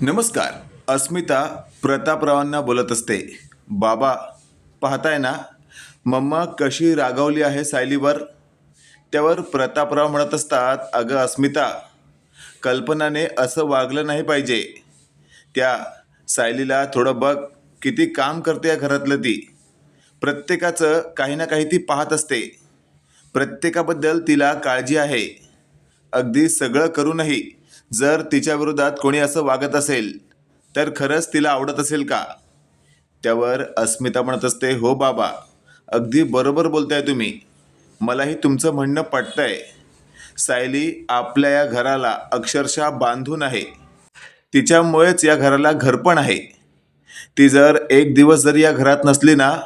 नमस्कार. अस्मिता प्रतापरावांना बोलत असते. बाबा पाहताय ना? मम्मा कशी रागावली आहे सायलीवर? त्यावर प्रतापराव म्हणत असतात अगं अस्मिता कल्पनाने असं वागलं नाही पाहिजे. त्या सायलीला थोडं बघ किती काम करते या घरातलं ती. प्रत्येकाचं काही ना काही ती पाहत असते. प्रत्येकाबद्दल तिला काळजी आहे. अगदी सगळं करूनही जर तिच्या विरोधात कोणी असं वागत असेल तर खरंच तिला आवडत असेल का? त्यावर अस्मिता म्हणत असते हो बाबा अगदी बरोबर बोलताय तुम्ही. मलाही तुमचं म्हणणं पटतंय. सायली आपल्या या घराला अक्षरशः बांधून आहे. तिच्यामुळेच या घराला घरपण आहे. ती जर एक दिवस जरी या घरात नसली ना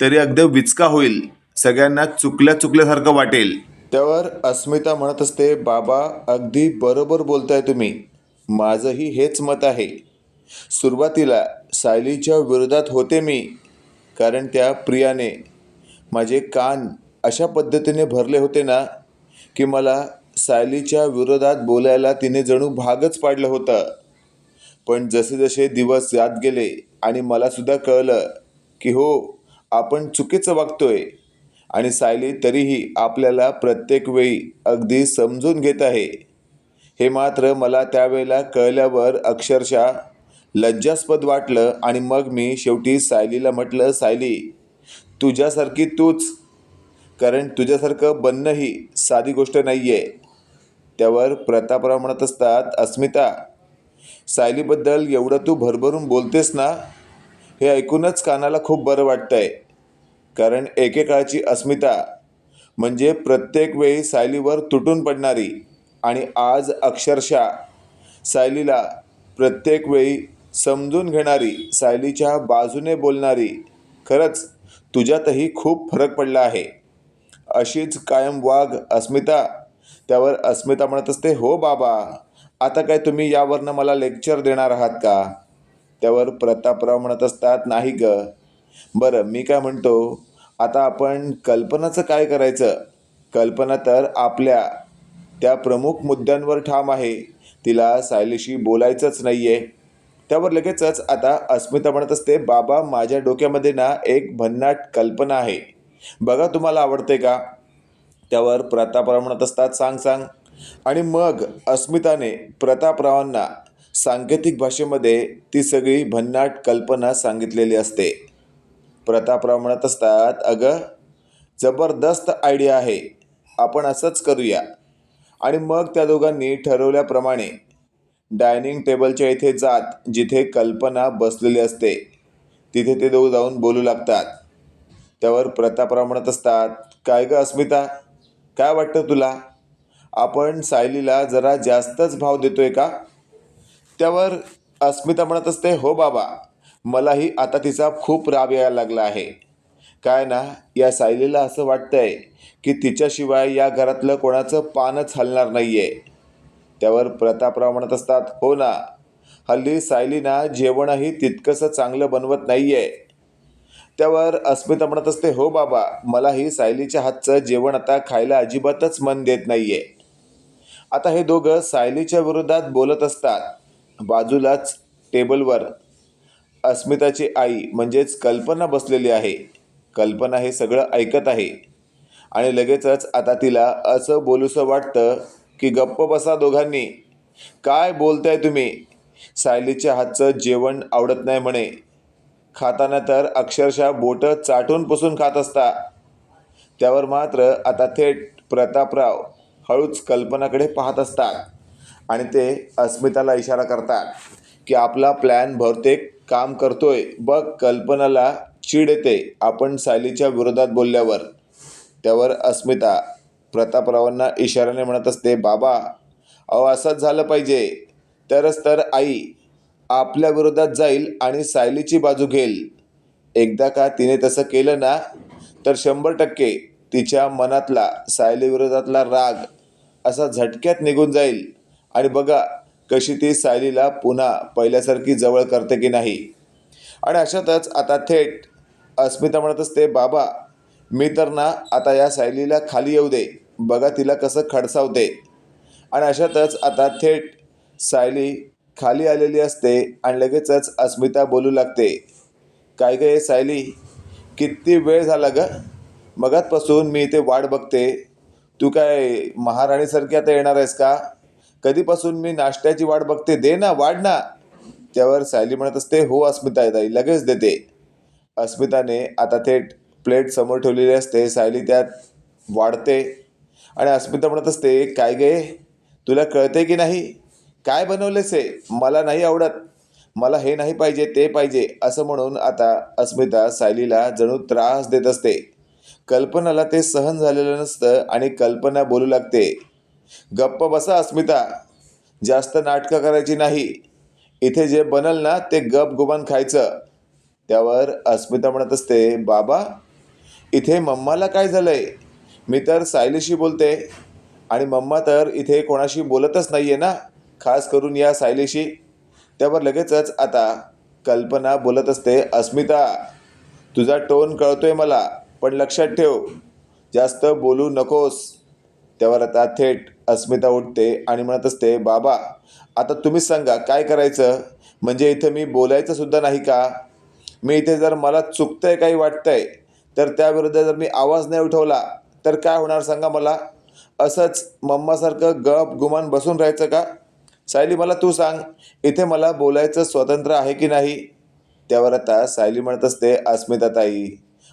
तरी अगदी विचका होईल. सगळ्यांना चुकल्या चुकल्यासारखं वाटेल. त्यावर अस्मिता म्हणत असते बाबा अगदी बरोबर बोलताय तुम्ही. माझंही हेच मत आहे. सुरुवातीला सायलीच्या विरोधात होते मी कारण त्या प्रियाने माझे कान अशा पद्धतीने भरले होते ना की मला सायलीच्या विरोधात बोलायला तिने जणू भागच पाडलं होतं. पण जसे जसे दिवस जात गेले आणि मलासुद्धा कळलं की हो आपण चुकीचं वागतोय. आणि सायली तरीही आपल्याला प्रत्येक वेळी अगदी समजून घेत आहे. हे मात्र मला त्यावेळेला कळल्यावर अक्षरशः लज्जास्पद वाटलं आणि मग मी शेवटी सायलीला म्हटलं सायली तुझ्यासारखी तूच कारण तुझ्यासारखं बनणंही साधी गोष्ट नाही आहे त्यावर प्रतापराव म्हणत असतात अस्मिता सायलीबद्दल एवढं तू भरभरून बोलतेस ना हे ऐकूनच कानाला खूप बरं वाटतंय. कारण एकेकाळची अस्मिता म्हणजे प्रत्येक वेळी सायलीवर तुटून पडणारी आणि आज अक्षरशः सायलीला प्रत्येक वेळी समजून घेणारी सायलीच्या बाजूने बोलणारी खरंच तुझ्यातही खूप फरक पडला आहे. अशीच कायम वाघ अस्मिता. त्यावर अस्मिता म्हणत असते हो बाबा आता काय तुम्ही यावरनं मला लेक्चर देणार आहात का? त्यावर प्रतापराव म्हणत असतात नाही ग बरं मी काय म्हणतो आता आपण कल्पनाचं काय करायचं? कल्पना तर आपल्या त्या प्रमुख मुद्द्यांवर ठाम आहे. तिला सायलीशी बोलायचंच नाही आहे त्यावर लगेचच आता अस्मिता म्हणत असते बाबा माझ्या डोक्यामध्ये ना एक भन्नाट कल्पना आहे. बघा तुम्हाला आवडते का? त्यावर प्रतापराव म्हणत असतात सांग सांग. आणि मग अस्मिताने प्रतापरावांना सांकेतिक भाषेमध्ये ती सगळी भन्नाट कल्पना सांगितलेली असते. प्रतापराव म्हणत असतात अगं जबरदस्त आयडिया आहे. आपण असंच करूया. आणि मग त्या दोघांनी ठरवल्याप्रमाणे डायनिंग टेबलच्या इथे जात जिथे कल्पना बसलेली असते तिथे ते दोघं जाऊन बोलू लागतात. त्यावर प्रतापराव म्हणत असतात काय गं अस्मिता काय वाटतं तुला? आपण सायलीला जरा जास्तच भाव देतोय का? त्यावर अस्मिता म्हणत असते हो बाबा मलाही आता तिचा खूप राब यायला लागला आहे. काय ना या सायलीला असं वाटतंय की तिच्याशिवाय या घरातलं कोणाचं पानच हलणार नाही आहे त्यावर प्रतापराव म्हणत असतात हो ना हल्ली सायलीना जेवणही तितकंसं चांगलं बनवत नाही आहे त्यावर अस्मिता म्हणत असते हो बाबा मलाही सायलीच्या हातचं जेवण आता खायला अजिबातच मन देत नाही आहे आता हे दोघं सायलीच्या विरोधात बोलत असतात. बाजूलाच टेबलवर अस्मिताची आई म्हणजेच कल्पना बसलेली आहे. कल्पना हे सगळं ऐकत आहे. आणि लगेचच आता तिला असं बोलूसं वाटतं की गप्प बसा दोघांनी. काय बोलताय तुम्ही? सायलीच्या हातचं जेवण आवडत नाही म्हणे. खाताना तर अक्षरशः बोटं चाटून पुसून खात असता. त्यावर मात्र आता थेट प्रतापराव हळूच कल्पनाकडे पाहत असतात. आणि ते अस्मिताला इशारा करतात की आपला प्लॅन बहुतेक काम करतोय. बघ कल्पनाला चीड येते. आपण सायलीच्या विरोधात बोलल्यावर. त्यावर अस्मिता प्रतापरावांना इशाऱ्याने म्हणत असते बाबा अहो असंच झालं पाहिजे. तरच तर आई आपल्या विरोधात जाईल आणि सायलीची बाजू घेईल. एकदा का तिने तसं केलं ना तर शंभर टक्के तिच्या मनातला सायली विरोधातला राग असा झटक्यात निघून जाईल. आणि बघा कशी ती सायलीला पुन्हा पहिल्यासारखी जवळ करते की नाही? आणि अशातच आता थेट अस्मिता म्हणत असते बाबा मी तर ना आता या सायलीला खाली येऊ दे. बघा तिला कसं खडसावते. आणि अशातच आता थेट सायली खाली आलेली असते आणि लगेचच अस्मिता बोलू लागते काय गे सायली? किती वेळ झाला ग? मगातपासून मी इथे वाट बघते. तू काय महाराणीसारखी आता येणार आहेस का? कधीपासून मी नाश्त्याची वाट बघते? दे ना वाढ ना. त्यावर सायली म्हणत असते हो अस्मिता ताई लगेच देते. अस्मिताने आता थेट प्लेट समोर ठेवलेली असते. सायली त्यात वाढते. आणि अस्मिता म्हणत असते काय गे? तुला कळते की नाही? काय बनवलेस हे? मला नाही आवडत. मला हे नाही पाहिजे ते पाहिजे. असं म्हणून आता अस्मिता सायलीला जणू त्रास देत असते. कल्पनाला ते सहन झालेलं नसतं आणि कल्पना बोलू लागते. गप्प बसा अस्मिता. जास्त नाटकं करायची नाही. इथे जे बनल ना ते गप गुमान खायचं. त्यावर अस्मिता म्हणत असते बाबा इथे मम्माला काय झालंय? मी तर सायलीशी बोलते आणि मम्मा तर इथे कोणाशी बोलतच नाही आहे ना खास करून या सायलीशी. त्यावर लगेचच आता कल्पना बोलत असते अस्मिता तुझा टोन कळतोय मला पण लक्षात ठेव जास्त बोलू नकोस. त्यावर आता थेट अस्मिता उठते आणि म्हणत असते बाबा आता तुम्हीच सांगा काय करायचं? म्हणजे इथं मी बोलायचं सुद्धा नाही का? मी इथे जर मला चुकतंय काही वाटतंय तर त्याविरुद्ध जर मी आवाज नाही उठवला तर काय होणार सांगा मला? असंच मम्मासारखं गप गुमान बसून राहायचं का? सायली मला तू सांग इथे मला बोलायचं स्वातंत्र्य आहे की नाही? त्यावर आता सायली म्हणत असते अस्मिताताई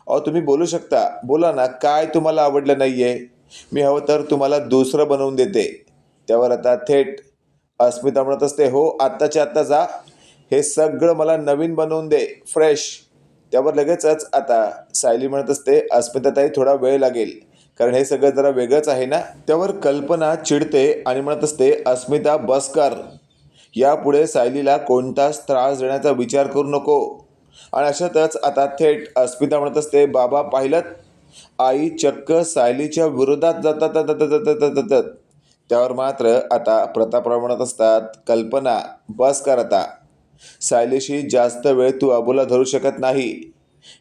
अहो तुम्ही बोलू शकता. बोला ना काय तुम्हाला आवडलं नाही आहे मी हवं तर तुम्हाला दुसरं बनवून देते. त्यावर आता थेट अस्मिता म्हणत असते हो आत्ताच्या आत्ता जा. हे सगळं मला नवीन बनवून दे फ्रेश. त्यावर लगेचच आता सायली म्हणत असते अस्मिताताई थोडा वेळ लागेल. कारण हे सगळं जरा वेगळंच आहे ना? त्यावर कल्पना चिडते आणि म्हणत असते अस्मिता बस कर. यापुढे सायलीला कोणताच त्रास देण्याचा विचार करू नको. आणि अशातच आता थेट अस्मिता म्हणत असते बाबा पाहिलं आई चक्क सायलीच्या विरोधात जातात जातात- जातात- जातात- त्यावर मात्र आता प्रतापराव म्हणत असतात कल्पना बस कर आता. सायलीशी जास्त वेळ तू अबोला धरू शकत नाही.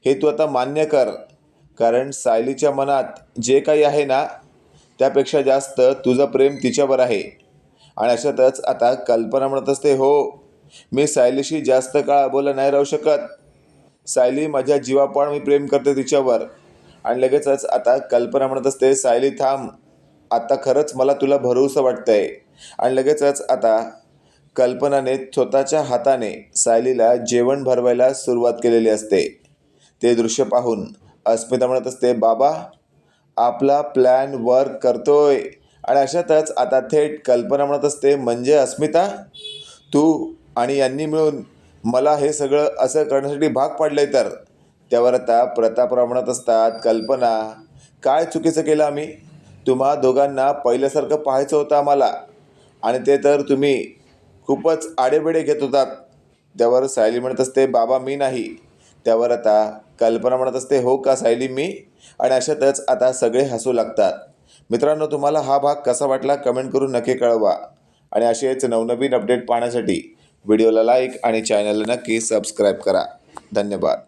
हे तू आता मान्य कर. कारण सायलीच्या मनात जे काही आहे ना त्यापेक्षा जास्त तुझं प्रेम तिच्यावर आहे. आणि अशातच आता कल्पना म्हणत असते हो मी सायलीशी जास्त काळ अबोला नाही राहू शकत. सायली माझ्या जीवापाड मी प्रेम करते तिच्यावर. आणि लगेचच आता कल्पना म्हणत असते सायली थांब. आता खरंच मला तुला भरवसं वाटतंय. आणि लगेचच आता कल्पनाने स्वतःच्या हाताने सायलीला जेवण भरवायला सुरुवात केलेली असते. ते दृश्य पाहून अस्मिता म्हणत असते बाबा आपला प्लॅन वर्क करतोय. आणि अशातच आता थेट कल्पना म्हणत असते म्हणजे अस्मिता तू आणि यांनी मिळून मला हे सगळं असं करण्यासाठी भाग पाडलंय तर? त्यावर आता प्रतापराव म्हणत असतात कल्पना. काय चुकीचं केलं आम्ही? तुम्हा दोघांना पहिल्यासारखं पाहायचं होतं आम्हाला. आणि ते तर तुम्ही खूपच आडेबेडे घेत होतात. त्यावर सायली म्हणत असते बाबा मी नाही. त्यावर आता कल्पना म्हणत असते हो का सायली मी? आणि अशातच आता सगळे हसू लागतात. मित्रांनो तुम्हाला हा भाग कसा वाटला कमेंट करून नक्की कळवा. आणि असेच नवनवीन अपडेट पाहण्यासाठी व्हिडिओला लाईक आणि चॅनलला नक्की सबस्क्राईब करा. धन्यवाद.